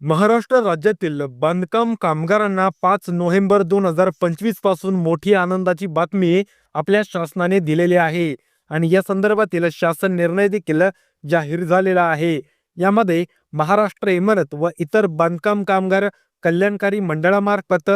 महाराष्ट्र राज्यातील बांधकाम कामगारांना पाच नोव्हेंबर दोन हजार पंचवीसपासून मोठी आनंदाची बातमी आपल्या शासनाने दिलेली आहे. आणि या संदर्भातील शासन निर्णय देखील जाहीर झालेला आहे. यामध्ये महाराष्ट्र इमारत व इतर बांधकाम कामगार कल्याणकारी मंडळामार्फत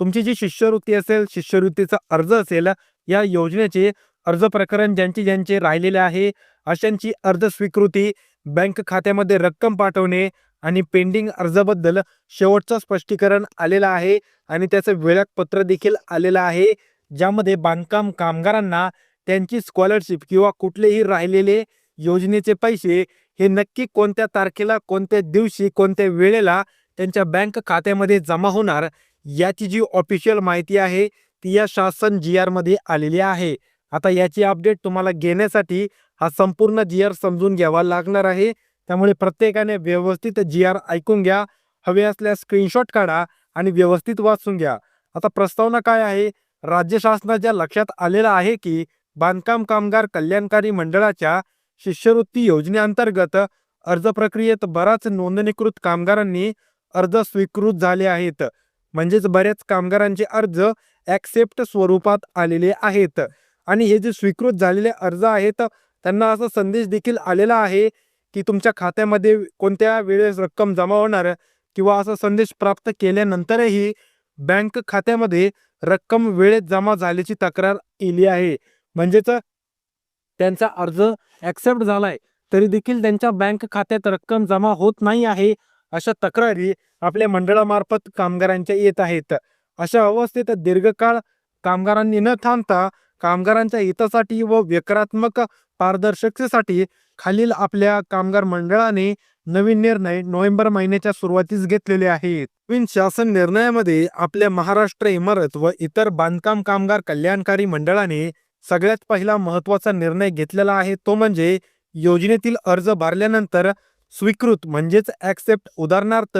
तुमची जी शिष्यवृत्ती असेल शिष्यवृत्तीचा अर्ज असेल या योजनेचे अर्ज प्रकरण ज्यांचे ज्यांचे राहिलेले आहे अशांची अर्ज स्वीकृती बँक खात्यामध्ये रक्कम पाठवणे आणि पेंडिंग अर्जाबद्दल शेवटचं स्पष्टीकरण आलेलं आहे आणि त्याचं वेळापत्र देखील आलेलं आहे ज्यामध्ये बांधकाम कामगारांना त्यांची स्कॉलरशिप किंवा कुठलेही राहिलेले योजनेचे पैसे हे नक्की कोणत्या तारखेला कोणत्या दिवशी कोणत्या वेळेला त्यांच्या बँक खात्यामध्ये जमा होणार याची जी ऑफिशियल माहिती आहे ती या शासन जी आरमध्ये आलेली आहे. आता याची अपडेट तुम्हाला घेण्यासाठी हा संपूर्ण जी आर समजून घ्यावा लागणार आहे. त्यामुळे प्रत्येकाने व्यवस्थित जी आर ऐकून घ्या. हवे असल्यास स्क्रीनशॉट काढा आणि व्यवस्थित वाचून घ्या. आता प्रस्तावना काय आहे? राज्य शासनाच्या लक्षात आलेलं आहे की बांधकाम कामगार कल्याणकारी मंडळाच्या शिष्यवृत्ती योजनेअंतर्गत अर्ज प्रक्रियेत बराच नोंदणीकृत कामगारांनी अर्ज स्वीकृत झाले आहेत. म्हणजेच बऱ्याच कामगारांचे अर्ज ॲक्सेप्ट स्वरूपात आलेले आहेत. आणि हे जे स्वीकृत झालेले अर्ज आहेत त्यांना असा संदेश देखील आलेला आहे की तुमच्या खात्यामध्ये कोणत्या वेळेस रक्कम जमा होणार किंवा असा संदेश प्राप्त केल्यानंतरही बँक खात्यामध्ये रक्कम वेळेत जमा झाल्याची तक्रार केली आहे. म्हणजेच त्यांचा अर्ज ॲक्सेप्ट झालाय तरी देखील त्यांच्या बँक खात्यात रक्कम जमा होत नाही आहे अशा तक्रारी आपल्या मंडळामार्फत कामगारांच्या येत आहेत. अशा अवस्थेत दीर्घकाळ कामगारांनी न थांबता कामगारांच्या हितासाठी व व्यक्रात्मक पारदर्शकतेसाठी खालील आपल्या कामगार मंडळाने नवीन निर्णय नोव्हेंबर महिन्याच्या सुरुवातीस घेतलेले आहेत. नवीन शासन निर्णयामध्ये आपल्या महाराष्ट्र इमारत व इतर बांधकाम कामगार कल्याणकारी मंडळाने सगळ्यात पहिला महत्त्वाचा निर्णय घेतलेला आहे. तो म्हणजे योजनेतील अर्ज भरल्यानंतर स्वीकृत म्हणजेच ॲक्सेप्ट उदाहरणार्थ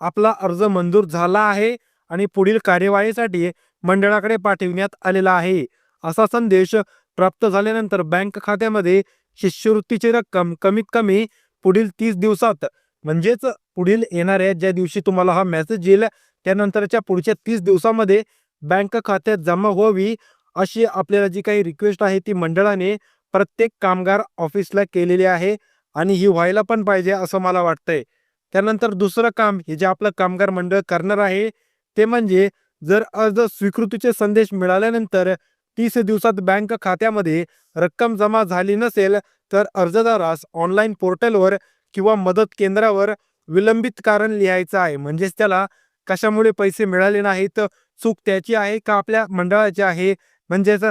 आपला अर्ज मंजूर झाला आहे आणि पुढील कार्यवाहीसाठी मंडळाकडे पाठविण्यात आलेला आहे. असा संदेश प्राप्त झाल्यानंतर बँक खात्यामध्ये शिष्यवृत्तीची रक्कम कमीत कमी पुढील तीस दिवसात म्हणजेच पुढील येणाऱ्या ज्या दिवशी तुम्हाला हा मेसेज येईल त्यानंतरच्या पुढच्या तीस दिवसामध्ये बँक खात्यात जमा व्हावी अशी आपल्याला जी काही रिक्वेस्ट आहे ती मंडळाने प्रत्येक कामगार ऑफिसला केलेली आहे आणि ही व्हायला पण पाहिजे असं मला वाटतंय. त्यानंतर दुसरं काम हे जे आपलं कामगार मंडळ करणार आहे ते म्हणजे जर अर्ज स्वीकृतीचे संदेश मिळाल्यानंतर तीस दिवसात बँक खात्यामध्ये रक्कम जमा झाली नसेल तर अर्जदारास ऑनलाईन पोर्टलवर किंवा मदत केंद्रावर विलंबित कारण लिहायचं आहे. म्हणजेच त्याला कशामुळे पैसे मिळाले नाहीत चूक त्याची आहे का आपल्या मंडळाची आहे? म्हणजेच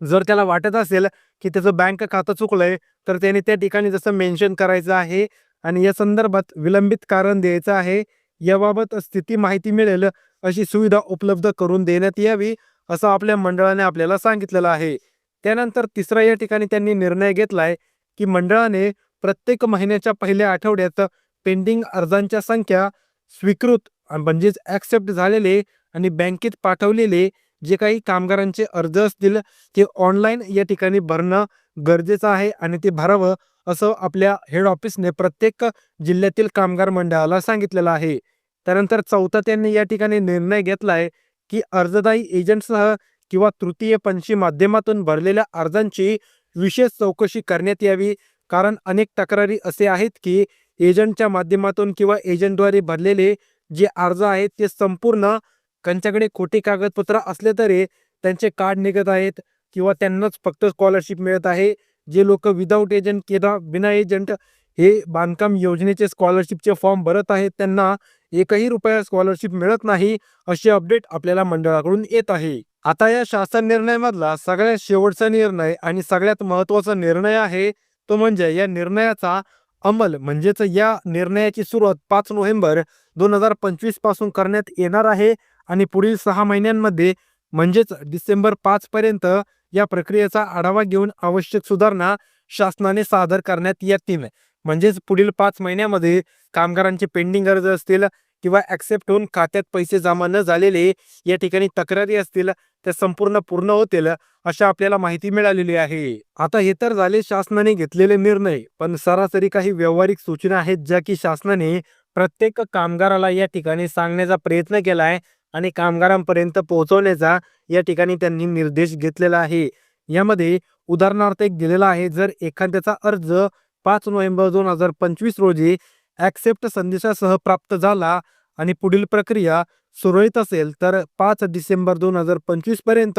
जर त्याला वाटत असेल की त्याचं बँक खातं चुकलंय तर त्याने त्या ठिकाणी जसं मेन्शन करायचं आहे आणि या संदर्भात विलंबित कारण द्यायचं आहे याबाबत स्थिती माहिती मिळेल अशी सुविधा उपलब्ध करून देण्यात यावी. असं आपल्या मंडळाने आपल्याला सांगितलेलं आहे. त्यानंतर तिसरा या ठिकाणी त्यांनी निर्णय घेतलाय की मंडळाने प्रत्येक महिन्याच्या पहिल्या आठवड्यात पेंडिंग अर्जांच्या संख्या स्वीकृत म्हणजेच ॲक्सेप्ट झालेले आणि बँकेत पाठवलेले जे काही कामगारांचे अर्ज असतील ते ऑनलाईन या ठिकाणी भरणं गरजेचं आहे आणि ते भरावं असं आपल्या हेड ऑफिसने प्रत्येक जिल्ह्यातील कामगार मंडळाला सांगितलेलं आहे. त्यानंतर चौथा त्यांनी या ठिकाणी निर्णय घेतलाय की अर्जदायी एजंटसह किंवा तृतीयपंची माध्यमातून भरलेल्या अर्जांची विशेष चौकशी करण्यात यावी. कारण अनेक तक्रारी असे आहेत की एजंटच्या माध्यमातून किंवा एजंटद्वारे भरलेले जे अर्ज आहेत ते संपूर्ण त्यांच्याकडे खोटी कागदपत्र असले तरी त्यांचे कार्ड निघत आहेत किंवा त्यांनाच फक्त स्कॉलरशिप मिळत आहे. जे लोक विदाऊट एजंट किंवा बिना एजंट हे बांधकाम योजनेचे स्कॉलरशिपचे फॉर्म भरत आहेत. त्यांना एकही रुपया स्कॉलरशिप मिळत नाही असे अपडेट आपल्याला मंडळाकडून येत आहे. आता या शासन निर्णयामधला सगळ्यात शेवटचा निर्णय आणि सगळ्यात महत्त्वाचा निर्णय आहे तो म्हणजे या निर्णयाचा अंमल म्हणजेच या निर्णयाची सुरुवात पाच नोव्हेंबर दोन हजार पंचवीसपासून करण्यात येणार आहे आणि पुढील सहा महिन्यांमध्ये म्हणजेच डिसेंबर पाच पर्यंत या प्रक्रियेचा आढावा घेऊन आवश्यक सुधारणा शासनाने सादर करण्यात येतील. म्हणजेच पुढील पाच महिन्यामध्ये कामगारांचे पेंडिंग अर्ज असतील किंवा ॲक्सेप्ट होऊन खात्यात पैसे जमा न झालेले या ठिकाणी तक्रारी असतील त्या संपूर्ण पूर्ण होतील अशा आपल्याला माहिती मिळालेली आहे. आता हे तर झाले शासनाने घेतलेले निर्णय पण सरासरी काही व्यावहारिक सूचना आहेत ज्या की शासनाने प्रत्येक कामगाराला या ठिकाणी सांगण्याचा प्रयत्न केला आहे आणि कामगारांपर्यंत पोहोचवण्याचा या ठिकाणी त्यांनी निर्देश घेतलेला आहे. यामध्ये उदाहरणार्थ एक दिलेला आहे जर एखाद्याचा अर्ज पाच नोव्हेंबर दोन हजार पंचवीस रोजी ॲक्सेप्ट संदेशासह प्राप्त झाला आणि पुढील प्रक्रिया सुरळीत असेल तर पाच डिसेंबर दोन हजार पंचवीसपर्यंत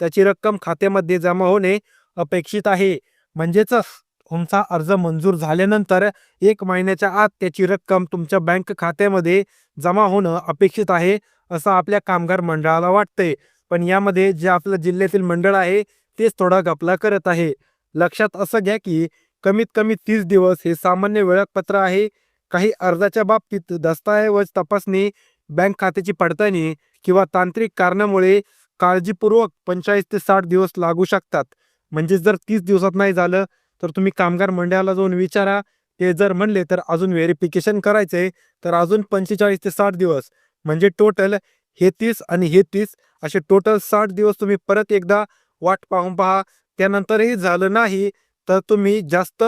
त्याची रक्कम खात्यामध्ये जमा होणे अपेक्षित आहे. म्हणजेच तुमचा अर्ज मंजूर झाल्यानंतर एक महिन्याच्या आत त्याची रक्कम तुमच्या बँक खात्यामध्ये जमा होणं अपेक्षित आहे असं आपल्या कामगार मंडळाला वाटतंय. पण यामध्ये जे आपलं जिल्ह्यातील मंडळ आहे तेच थोडा गपला करत आहे. लक्षात असं घ्या की कमीत कमी तीस दिवस हे सामान्य वेळापत्र आहे. काही अर्जाच्या बाबतीत दस्तऐवज तपासणी बँक खात्याची पडताळणी किंवा तांत्रिक कारणामुळे काळजीपूर्वक पंचेचाळीस ते साठ दिवस लागू शकतात. म्हणजे जर तीस दिवसात नाही झालं तर तुम्ही कामगार मंडळाला जाऊन विचारा. ते जर म्हणले तर अजून व्हेरिफिकेशन करायचंय. तर अजून पंचेचाळीस ते साठ दिवस. म्हणजे टोटल हे तीस आणि हे तीस असे टोटल साठ दिवस तुम्ही परत एकदा वाट पाहून पहा. त्यानंतरही झालं नाही तर तुम्ही जास्त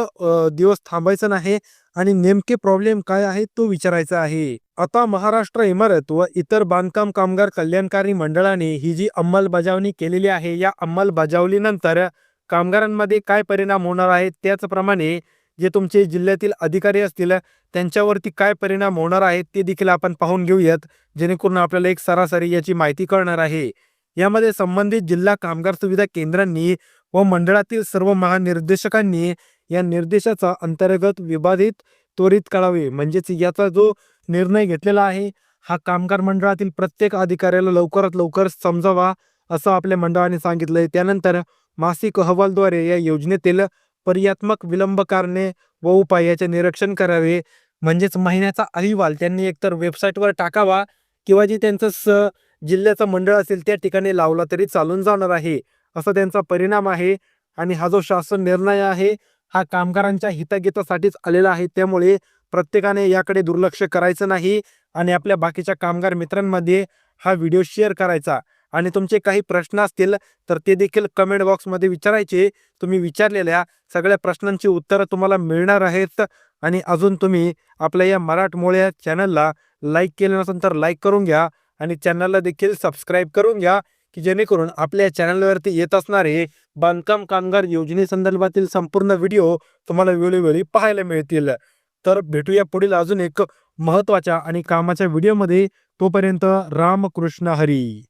दिवस थांबायचं नाही आणि नेमके प्रॉब्लेम काय आहे तो विचारायचा आहे. आता महाराष्ट्र इमारत व इतर बांधकाम कामगार कल्याणकारी मंडळाने ही जी अंमलबजावणी केलेली आहे या अंमलबजावणीनंतर कामगारांमध्ये काय परिणाम होणार आहे त्याचप्रमाणे जे तुमचे जिल्ह्यातील अधिकारी असतील त्यांच्यावरती काय परिणाम होणार आहेत ते देखील आपण पाहून घेऊयात. जेणेकरून आपल्याला एक सरासरी याची माहिती कळणार आहे. यामध्ये संबंधित जिल्हा कामगार सुविधा केंद्रांनी व मंडळातील सर्व महानिर्देशकांनी या निर्देशाचा अंतर्गत विवादित त्वरित करावे. म्हणजेच याचा जो निर्णय घेतलेला आहे हा कामगार मंडळातील प्रत्येक अधिकाऱ्याला लवकरात लवकर समजावा असं आपल्या मंडळाने सांगितलंय. त्यानंतर मासिक अहवालद्वारे या योजनेतील पर्यात्मक विलंब कारणे व उपाय याचे निरीक्षण करावे. म्हणजेच महिन्याचा अहवाल त्यांनी एकतर वेबसाईटवर टाकावा किंवा जे त्यांचं स जिल्ह्याचं मंडळ असेल त्या ठिकाणी लावला तरी चालून जाणार आहे. असा त्यांचा परिणाम आहे. आणि हा जो शासन निर्णय आहे हा कामगारांच्या हितागीतासाठीच आलेला आहे. त्यामुळे प्रत्येकाने याकडे दुर्लक्ष करायचं नाही आणि आपल्या बाकीच्या कामगार मित्रांमध्ये हा व्हिडिओ शेअर करायचा. आणि तुमचे काही प्रश्न असतील तर ते देखील कमेंट बॉक्समध्ये विचारायचे. तुम्ही विचारलेल्या सगळ्या प्रश्नांची उत्तरं तुम्हाला मिळणार आहेत. आणि अजून तुम्ही आपल्या या मराठमोळ्या या चॅनलला लाईक केलं नसेल तर लाईक करून घ्या. आणि चॅनलला देखील सबस्क्राईब करून घ्या. की जेणेकरून आपल्या चॅनलवरती येत असणारे बांधकाम कामगार योजनेसंदर्भातील संपूर्ण व्हिडिओ तुम्हाला वेळोवेळी पाहायला मिळतील. तर भेटूया पुढील अजून एक महत्त्वाच्या आणि कामाच्या व्हिडिओमध्ये. तोपर्यंत रामकृष्ण हरी.